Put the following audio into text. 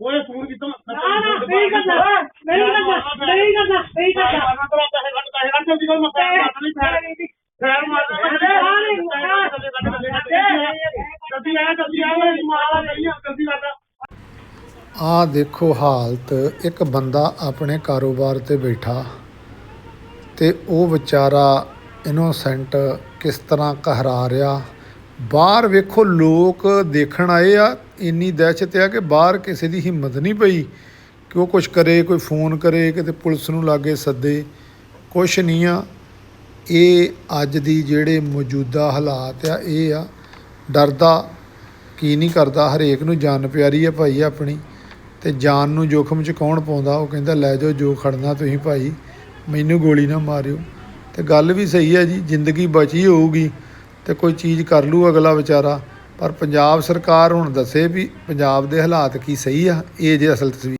ਕੋਈ ਫੋਨ ਕੀਤਾ ਨਾ ਨਾ ਨਹੀਂ ਕਰਦਾ ਨਹੀਂ ਕਰਦਾ ਨਹੀਂ ਕਰਦਾ ਨਹੀਂ ਕਰਦਾ ਮੈਂ ਤਾਂ ਪੈਸੇ ਕੱਟ ਪੈਸੇ ਕੱਟ ਜਲਦੀ ਕਰ ਮੈਂ ਪੈਸੇ ਕੱਟ ਨਹੀਂ ਫੇਰ ਫੇਰ ਮਾਰ ਦੇ ਹਾਂ ਨਹੀਂ ਹਾਂ ਜਲਦੀ ਆ ਆ ਦੇਖੋ ਹਾਲਤ, ਇੱਕ ਬੰਦਾ ਆਪਣੇ ਕਾਰੋਬਾਰ ਤੇ ਬੈਠਾ ਤੇ ਉਹ ਵਿਚਾਰਾ ਇਨੋਸੈਂਟ ਕਿਸ ਤਰ੍ਹਾਂ ਕਹਿਰਾ ਰਿਹਾ। ਬਾਹਰ ਵੇਖੋ ਲੋਕ ਦੇਖਣ ਆਏ ਆ, ਇੰਨੀ ਦਹਿਸ਼ਤ ਆ ਕਿ ਬਾਹਰ ਕਿਸੇ ਦੀ ਹਿੰਮਤ ਨਹੀਂ ਪਈ ਕਿ ਉਹ ਕੁਝ ਕਰੇ, ਕੋਈ ਫੋਨ ਕਰੇ, ਕਿਤੇ ਪੁਲਿਸ ਨੂੰ ਲਾਗੇ ਸੱਦੇ। ਕੁਛ ਨਹੀਂ ਆ। ਇਹ ਅੱਜ ਦੀ ਜਿਹੜੇ ਮੌਜੂਦਾ ਹਾਲਾਤ ਆ, ਇਹ ਆ ਡਰਦਾ ਕੀ ਨਹੀਂ ਕਰਦਾ, ਹਰੇਕ ਨੂੰ ਜਾਨ ਪਿਆਰੀ ਆ ਭਾਈ ਆਪਣੀ ਤੇ ਜਾਨ ਨੂੰ ਜੋਖਮ ਚ ਕੌਣ ਪਾਉਂਦਾ? ਉਹ ਕਹਿੰਦਾ, ਲੈ ਜਾਓ, ਜੋ ਖੜਨਾ ਤੁਸੀਂ ਭਾਈ, ਮੈਨੂੰ ਗੋਲੀ ਨਾ ਮਾਰਿਓ। ਤੇ ਗੱਲ ਵੀ ਸਹੀ ਹੈ ਜੀ, ਜ਼ਿੰਦਗੀ ਬਚੀ ਹੋਊਗੀ ਤੇ ਕੋਈ ਚੀਜ਼ ਕਰ ਲੂ ਅਗਲਾ ਵਿਚਾਰਾ, ਪਰ ਪੰਜਾਬ ਸਰਕਾਰ ਹੁਣ ਦੱਸੇ ਵੀ ਪੰਜਾਬ ਦੇ ਹਾਲਾਤ ਕੀ ਸਹੀ ਆ, ਇਹ ਜੇ ਅਸਲ ਤਸਵੀਰ